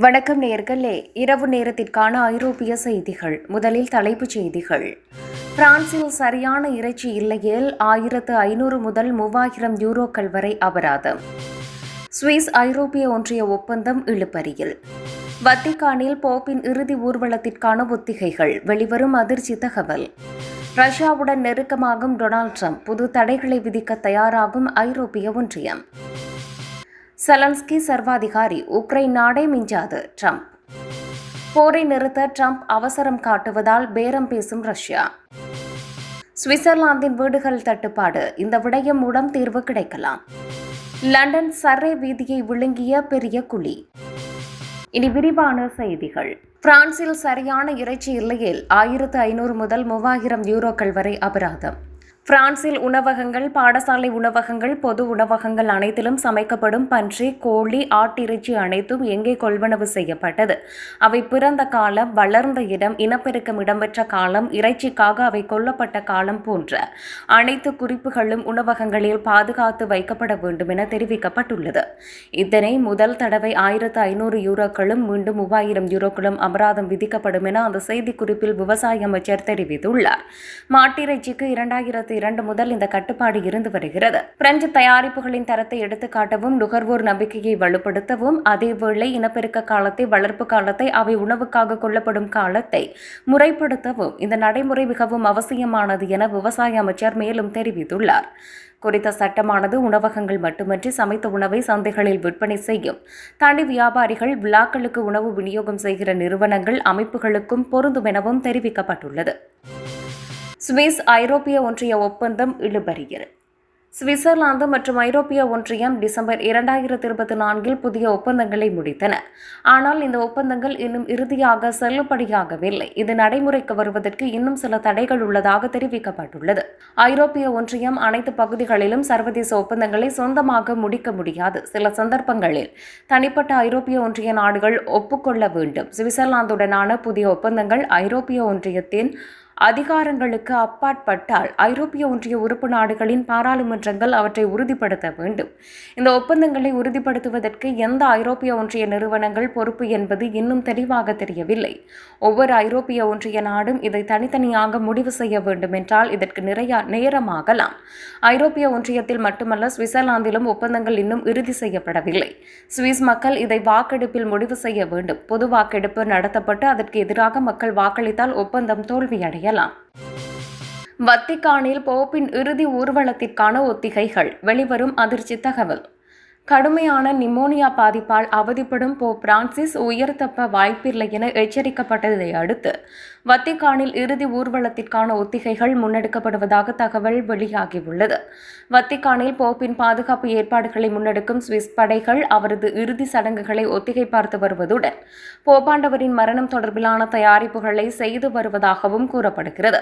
வணக்கம் நேர்களே. இரவு நேரத்திற்கான ஐரோப்பிய செய்திகள். முதலில் தலைப்புச் செய்திகள். பிரான்சில் சரியான இறைச்சி இல்லையேல் ஆயிரத்து ஐநூறு முதல் மூவாயிரம் யூரோக்கள் வரை அபராதம். சுவிஸ் ஐரோப்பிய ஒன்றிய ஒப்பந்தம் இழுபறியில். வத்திக்கானில் போப்பின் இறுதி ஊர்வலத்திற்கான ஒத்திகைகள். வெளிவரும் அதிர்ச்சி தகவல். ரஷ்யாவுடன் நெருக்கமாகும் டொனால்ட் ட்ரம்ப் புது தடைகளை விதிக்க தயாராகும் ஐரோப்பிய ஒன்றியம். செலன்ஸ்கி சர்வாதிகாரி உக்ரைன் நாடே மிஞ்சாது ட்ரம்ப். போரை நிறுத்த ட்ரம்ப் அவசரம் காட்டுவதால் பேரம் பேசும் ரஷ்யா. சுவிட்சர்லாந்தின் வீடுகள் தட்டுப்பாடு இந்த விடயம் மூலம் தீர்வு கிடைக்கலாம். லண்டன் சர்ரே வீதியை விழுங்கிய பெரிய குழி. இனி விரிவான செய்திகள். பிரான்சில் சரியான இறைச்சி இல்லையேல் ஆயிரத்து ஐநூறு முதல் மூவாயிரம் யூரோக்கள் வரை அபராதம். பிரான்சில் உணவகங்கள் பாடசாலை உணவகங்கள் பொது உணவகங்கள் அனைத்திலும் சமைக்கப்படும் பன்றி கோழி ஆட்டிறைச்சி அனைத்தும் எங்கே கொள்வனவு செய்யப்பட்டது. அவை பிறந்த காலம் வளர்ந்த இடம் இனப்பெருக்கம் இடம்பெற்ற காலம் இறைச்சிக்காக அவை கொல்லப்பட்ட காலம் போன்ற அனைத்து குறிப்புகளும் உணவகங்களில் பாதுகாத்து வைக்கப்பட வேண்டும் என தெரிவிக்கப்பட்டுள்ளது. இதனை முதல் தடவை ஆயிரத்து ஐநூறு யூரோக்களும் மீண்டும் மூவாயிரம் யூரோக்களும் அபராதம் விதிக்கப்படும் என அந்த செய்திக்குறிப்பில் விவசாய அமைச்சர் தெரிவித்துள்ளார். மாட்டிறைச்சிக்கு இரண்டாயிரத்து இரண்டு முதல் இந்த கட்டுப்பாடு இருந்து வருகிறது. பிரெஞ்சு தயாரிப்புகளின் தரத்தை எடுத்துக்காட்டவும் நுகர்வோர் நம்பிக்கையை வலுப்படுத்தவும் அதேவேளை இனப்பெருக்க காலத்தை வளர்ப்பு காலத்தை அவை உணவுக்காக கொள்ளப்படும் காலத்தை முறைப்படுத்தவும் இந்த நடைமுறை மிகவும் அவசியமானது என விவசாய அமைச்சர் மேலும் தெரிவித்துள்ளார். குறித்த சட்டமானது உணவகங்கள் மட்டுமன்றி சமைத்த உணவை சந்தைகளில் விற்பனை செய்யும். தனி வியாபாரிகள் விழாக்களுக்கு உணவு விநியோகம் செய்கிற நிறுவனங்கள் அமைப்புகளுக்கும் பொருந்தும் எனவும் தெரிவிக்கப்பட்டுள்ளது. சுவிஸ் ஐரோப்பிய ஒன்றிய ஒப்பந்தம் இழுபறியல் சுவிட்சர்லாந்து மற்றும் ஐரோப்பிய ஒன்றியம் டிசம்பர் இரண்டாயிரத்தி இருபத்தி நான்கில் புதிய ஒப்பந்தங்களை முடித்தன. ஆனால் இந்த ஒப்பந்தங்கள் இன்னும் இறுதியாக செல்லுபடியாகவில்லை. இது நடைமுறைக்கு வருவதற்கு இன்னும் சில தடைகள் உள்ளதாக தெரிவிக்கப்பட்டுள்ளது. ஐரோப்பிய ஒன்றியம் அனைத்து பகுதிகளிலும் சர்வதேச ஒப்பந்தங்களை சொந்தமாக முடிக்க முடியாது. சில சந்தர்ப்பங்களில் தனிப்பட்ட ஐரோப்பிய ஒன்றிய நாடுகள் ஒப்புக்கொள்ள வேண்டும். சுவிட்சர்லாந்துடனான புதிய ஒப்பந்தங்கள் ஐரோப்பிய ஒன்றியத்தின் அதிகாரங்களுக்கு அப்பாற்பட்டால் ஐரோப்பிய ஒன்றிய உறுப்பு நாடுகளின் பாராளுமன்றங்கள் அவற்றை உறுதிப்படுத்த வேண்டும். இந்த ஒப்பந்தங்களை உறுதிப்படுத்துவதற்கு எந்த ஐரோப்பிய ஒன்றிய நிறுவனங்கள் பொறுப்பு என்பது இன்னும் தெளிவாக தெரியவில்லை. ஒவ்வொரு ஐரோப்பிய ஒன்றிய நாடும் இதை தனித்தனியாக முடிவு செய்ய வேண்டும் என்றால் இதற்கு நிறைய நேரமாகலாம். ஐரோப்பிய ஒன்றியத்தில் மட்டுமல்ல சுவிட்சர்லாந்திலும் ஒப்பந்தங்கள் இன்னும் இறுதி செய்யப்படவில்லை. சுவிஸ் மக்கள் இதை வாக்கெடுப்பில் முடிவு செய்ய வேண்டும். பொது வாக்கெடுப்பு நடத்தப்பட்டு அதற்கு எதிராக மக்கள் வாக்களித்தால் ஒப்பந்தம் தோல்வியடைய செய்யலாம். வத்திக்கானில் போப்பின் இறுதி ஊர்வலத்திற்கான ஒத்திகைகள். வெளிவரும் அதிர்ச்சி தகவல். கடுமையான நிமோனியா பாதிப்பால் அவதிப்படும் போ பிரான்சிஸ் உயர் தப்ப வாய்ப்பில்லை என எச்சரிக்கப்பட்டதை அடுத்து வத்திக்கானில் இறுதி ஊர்வலத்திற்கான ஒத்திகைகள் முன்னெடுக்கப்படுவதாக தகவல் வெளியாகியுள்ளது. வத்திக்கானில் போப்பின் பாதுகாப்பு ஏற்பாடுகளை முன்னெடுக்கும் சுவிஸ் படைகள் அவரது இறுதி சடங்குகளை ஒத்திகை பார்த்து வருவதுடன் போப்பாண்டவரின் மரணம் தொடர்பிலான தயாரிப்புகளை செய்து வருவதாகவும் கூறப்படுகிறது.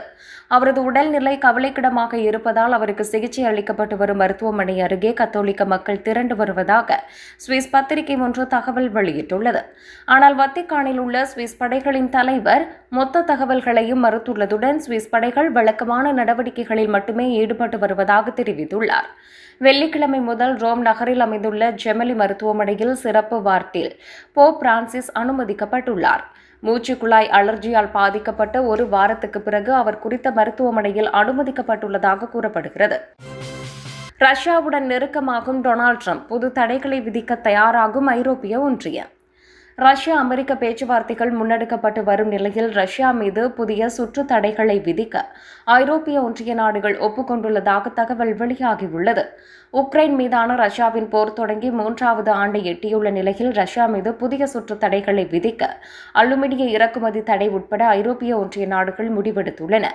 அவரது உடல்நிலை கவலைக்கிடமாக இருப்பதால் அவருக்கு சிகிச்சை அளிக்கப்பட்டு வரும் மருத்துவமனை அருகே கத்தோலிக்க மக்கள் திரண்டு வருவதாக சுவிஸ் பத்திரிகை ஒன்று தகவல் வெளியிட்டுள்ளது. ஆனால் வத்திக்கானில் உள்ள சுவிஸ் படைகளின் தலைவர் மொத்த தகவல்களையும் மறுத்துள்ளதுடன் சுவிஸ் படைகள் வழக்கமான நடவடிக்கைகளில் மட்டுமே ஈடுபட்டு வருவதாக தெரிவித்துள்ளார். வெள்ளிக்கிழமை முதல் ரோம் நகரில் அமைந்துள்ள ஜெமலி மருத்துவமனையில் சிறப்பு வார்டில் போப் பிரான்சிஸ் அனுமதிக்கப்பட்டுள்ளார். மூச்சுக்குழாய் அலர்ஜியால் பாதிக்கப்பட்ட ஒரு வாரத்துக்கு பிறகு அவர் குறித்த மருத்துவமனையில் அனுமதிக்கப்பட்டுள்ளதாக கூறப்படுகிறது. ரஷ்யாவுடன் நெருக்கமாகும் டொனால்ட் ட்ரம்ப் புது தடைகளை விதிக்க தயாராகும் ஐரோப்பிய ஒன்றியம். ரஷ்யா அமெரிக்க பேச்சுவார்த்தைகள் முன்னெடுக்கப்பட்டு வரும் நிலையில் ரஷ்யா மீது புதிய சுற்று தடைகளை விதிக்க ஐரோப்பிய ஒன்றிய நாடுகள் ஒப்புக்கொண்டுள்ளதாக தகவல் வெளியாகியுள்ளது. உக்ரைன் மீதான ரஷ்யாவின் போர் தொடங்கி மூன்றாவது ஆண்டை எட்டியுள்ள நிலையில் ரஷ்யா மீது புதிய சுற்று தடைகளை விதிக்க அலுமினிய இறக்குமதி தடை உட்பட ஐரோப்பிய ஒன்றிய நாடுகள் முடிவெடுத்துள்ளன.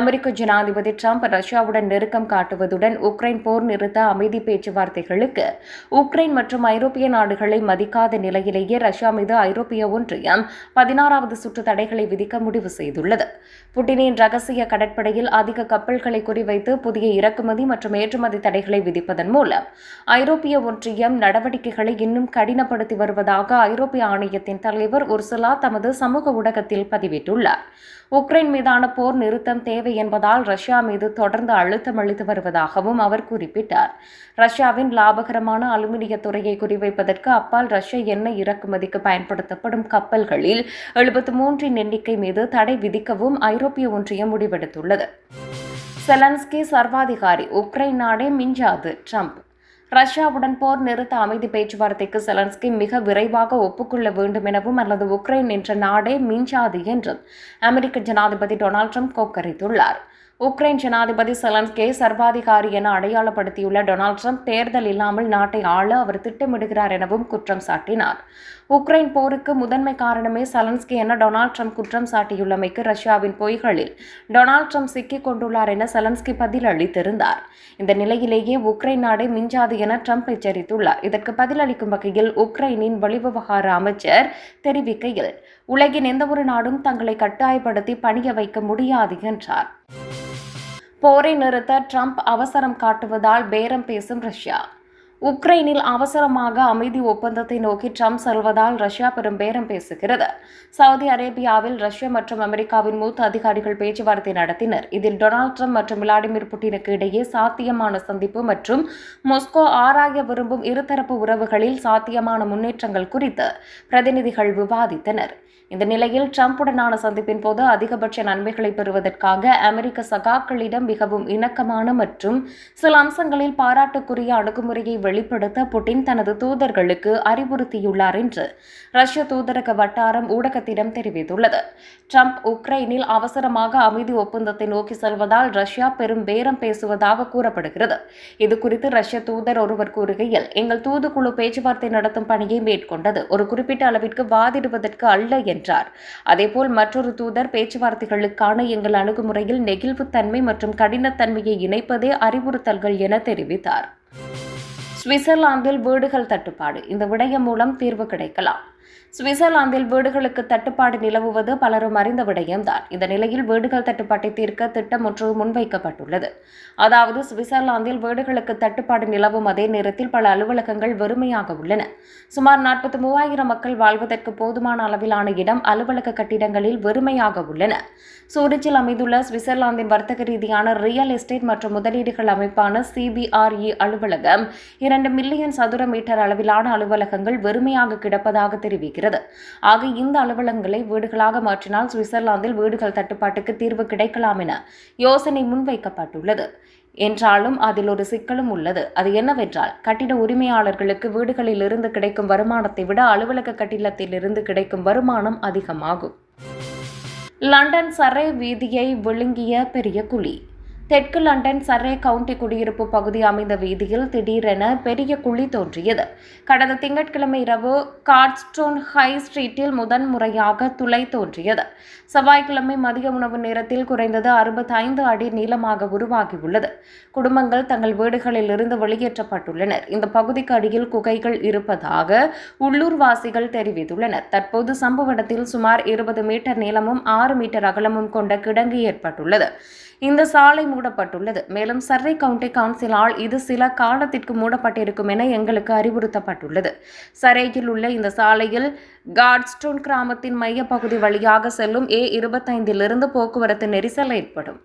அமெரிக்க ஜனாதிபதி டிரம்ப் ரஷ்யாவுடன் நெருக்கம் காட்டுவதுடன் உக்ரைன் போர் நிறுத்த அமைதி பேச்சுவார்த்தைகளுக்கு உக்ரைன் மற்றும் ஐரோப்பிய நாடுகளை மதிக்காத நிலையிலேயே ரஷ்யா மீது ஐரோப்பிய ஒன்றியம். பதினாறாவது சுற்று தடைகளை விதிக்க முடிவு செய்துள்ளது. புட்டினின் ரகசிய கடற்படையில் அதிக கப்பல்களை குறிவைத்து புதிய இறக்குமதி மற்றும் ஏற்றுமதி தடைகளை விதிப்பதன் மூலம் ஐரோப்பிய ஒன்றியம் நடவடிக்கைகளை இன்னும் கடினப்படுத்தி வருவதாக ஐரோப்பிய ஆணையத்தின் தலைவர் உர்சுலா தமது சமூக ஊடகத்தில் பதிவிட்டுள்ளார். உக்ரைன் மீதான போர் நிறுத்தம் தேவை என்பதால் ரஷ்யா மீது தொடர்ந்து அழுத்தம் அளித்து வருவதாகவும் அவர் குறிப்பிட்டார். ரஷ்யாவின் லாபகரமான அலுமினிய துறையை குறிவைப்பதற்கு அப்பால் ரஷ்ய எண்ணெய் இறக்குமதிக்கு பயன்படுத்தப்படும் கப்பல்களில் எழுபத்து மூன்றின் எண்ணிக்கை மீது தடை விதிக்கவும் ஐரோப்பிய ஒன்றியம் முடிவெடுத்துள்ளது. செலன்ஸ்கி சர்வாதிகாரி உக்ரைன் நாடே மிஞ்சாது ட்ரம்ப். ரஷ்யாவுடன் போர் நிறுத்த அமைதி பேச்சுவார்த்தைக்கு செலன்ஸ்கி மிக விரைவாக ஒப்புக்கொள்ள வேண்டும் எனவும் அல்லது உக்ரைன் என்ற நாடே மிஞ்சாது என்றும் அமெரிக்க ஜனாதிபதி டொனால்ட் ட்ரம்ப் கொக்கரித்துள்ளார். உக்ரைன் ஜனாதிபதி செலன்ஸ்கே சர்வாதிகாரி என அடையாளப்படுத்தியுள்ள டொனால்ட் ட்ரம்ப் தேர்தல் இல்லாமல் நாட்டை ஆள அவர் திட்டமிடுகிறார் எனவும் குற்றம் சாட்டினார். உக்ரைன் போருக்கு முதன்மை காரணமே செலன்ஸ்கி என டொனால்ட் ட்ரம்ப் குற்றம் சாட்டியுள்ளமைக்கு ரஷ்யாவின் பொய்களில் டொனால்ட் ட்ரம்ப் சிக்கிக் கொண்டுள்ளார் என செலன்ஸ்கி பதில் அளித்திருந்தார் இந்த நிலையிலேயே உக்ரைன் நாடே மிஞ்சாது என ட்ரம்ப் எச்சரித்துள்ளார். இதற்கு பதிலளிக்கும் வகையில் உக்ரைனின் வெளிவிவகார அமைச்சர் தெரிவிக்கையில் உலகின் எந்தவொரு நாடும் தங்களை கட்டாயப்படுத்தி பணிய வைக்க முடியாது என்றார். போரை நிறுத்த ட்ரம்ப் அவசரம் காட்டுவதால் பேரம் பேசும் ரஷ்யா. உக்ரைனில் அவசரமாக அமைதி ஒப்பந்தத்தை நோக்கி ட்ரம்ப் செல்வதால் ரஷ்யா பெரும் பேரம் பேசுகிறது. சவுதி அரேபியாவில் ரஷ்யா மற்றும் அமெரிக்காவின் மூத்த அதிகாரிகள் பேச்சுவார்த்தை நடத்தினர். இதில் டொனால்ட் ட்ரம்ப் மற்றும் விளாடிமிர் புட்டினுக்கு இடையே சாத்தியமான சந்திப்பு மற்றும் மொஸ்கோ ஆராய விரும்பும் இருதரப்பு உறவுகளில் சாத்தியமான முன்னேற்றங்கள் குறித்து பிரதிநிதிகள் விவாதித்தனர். இந்த நிலையில் ட்ரம்புடனான சந்திப்பின் போது அதிகபட்ச நன்மைகளை பெறுவதற்காக அமெரிக்க சகாக்களிடம் மிகவும் இணக்கமான மற்றும் சில அம்சங்களில் பாராட்டுக்குரிய அணுகுமுறையை வெளிப்படுத்த புட்டின் தனது தூதர்களுக்கு அறிவுறுத்தியுள்ளார் என்று ரஷ்ய தூதரக வட்டாரம் ஊடகத்திடம் தெரிவித்துள்ளது. ட்ரம்ப் உக்ரைனில் அவசரமாக அமைதி ஒப்பந்தத்தை நோக்கி செல்வதால் ரஷ்யா பெரும் பேரம் பேசுவதாக கூறப்படுகிறது. இதுகுறித்து ரஷ்ய தூதர் ஒருவர் கூறுகையில் எங்கள் தூதுக்குழு பேச்சுவார்த்தை நடத்தும் பணியை மேற்கொண்டது. ஒரு குறிப்பிட்ட அளவிற்கு வாதிடுவதற்கு அல்ல என்றார். அதேபோல் மற்றொரு தூதர் பேச்சுவார்த்தைகளுக்கான எங்கள் அணுகுமுறையில் நெகிழ்வுத்தன்மை மற்றும் கடினத்தன்மையை இணைப்பதே அறிவுறுத்தல்கள் என தெரிவித்தார். சுவிட்சர்லாந்தில் வீடுகள் தட்டுப்பாடு. இந்த விடயம் மூலம் தீர்வு கிடைக்கலாம். சுவிட்சர்லாந்தில் வீடுகளுக்கு தட்டுப்பாடு நிலவுவது பலரும் அறிந்த விடயம்தான். இந்த நிலையில் வீடுகள் தட்டுப்பாட்டை தீர்க்க திட்டம் ஒன்று முன்வைக்கப்பட்டுள்ளது. அதாவது சுவிட்சர்லாந்தில் வீடுகளுக்கு தட்டுப்பாடு நிலவும் அதே நேரத்தில் பல அலுவலகங்கள் வெறுமையாக உள்ளன. சுமார் நாற்பத்தி மூவாயிரம் மக்கள் வாழ்வதற்கு போதுமான அளவிலான இடம் அலுவலக கட்டிடங்களில் வெறுமையாக உள்ளன. சூரிச்சில் அமைந்துள்ள சுவிட்சர்லாந்தின் வர்த்தக ரீதியான ரியல் எஸ்டேட் மற்றும் முதலீடுகள் அமைப்பான சிபிஆர்இ அலுவலகம் இரண்டு மில்லியன் சதுர மீட்டர் அளவிலான அலுவலகங்கள் வெறுமையாக கிடப்பதாக தெரிவிக்கிறது. ஆக இந்த அலுவலகங்களை வீடுகளாக மாற்றினால் சுவிட்சர்லாந்தில் வீடுகள் தட்டுப்பாட்டுக்கு தீர்வு கிடைக்கலாம் என யோசனை முன்வைக்கப்பட்டுள்ளது. என்றாலும் அதில் ஒரு சிக்கலும் உள்ளது. அது என்னவென்றால் கட்டிட உரிமையாளர்களுக்கு வீடுகளில் இருந்து கிடைக்கும் வருமானத்தை விட அலுவலக கட்டிடத்திலிருந்து கிடைக்கும் வருமானம் அதிகமாகும். லண்டன் சரை வீதியை விழுங்கிய பெரிய குழி. தெற்கு லண்டன் சர்ரே கவுண்டி குடியிருப்பு பகுதி அமைந்த வீதியில் திடீரென பெரிய குழி தோன்றியது. கடந்த திங்கட்கிழமை இரவு கார்ட்ஸ்டோன் ஹை ஸ்ட்ரீட்டில் முதன் முறையாக துளை தோன்றியது. செவ்வாய்க்கிழமை மதிய உணவு நேரத்தில் குறைந்தது அறுபத்தைந்து அடி நீளமாக உருவாகியுள்ளது. குடும்பங்கள் தங்கள் வீடுகளில் இருந்து வெளியேற்றப்பட்டுள்ளனர். இந்த பகுதிக்கு அடியில் குகைகள் இருப்பதாக உள்ளூர்வாசிகள் தெரிவித்துள்ளனர். தற்போது சம்பவ இடத்தில் சுமார் இருபது மீட்டர் நீளமும் ஆறு மீட்டர் அகலமும் கொண்ட கிடங்கு ஏற்பட்டுள்ளது. இந்த சாலை மூடப்பட்டுள்ளது. மேலும் சர்ரை கவுண்டி கவுன்சிலால் இது சில காலத்திற்கு மூடப்பட்டிருக்கும் என எங்களுக்கு அறிவுறுத்தப்பட்டுள்ளது. சரேயில் உள்ள இந்த சாலையில் காட்ஸ்டோன் கிராமத்தின் மையப்பகுதி வழியாக செல்லும் ஏ இருபத்தைந்திலிருந்து போக்குவரத்து நெரிசல் ஏற்படும்.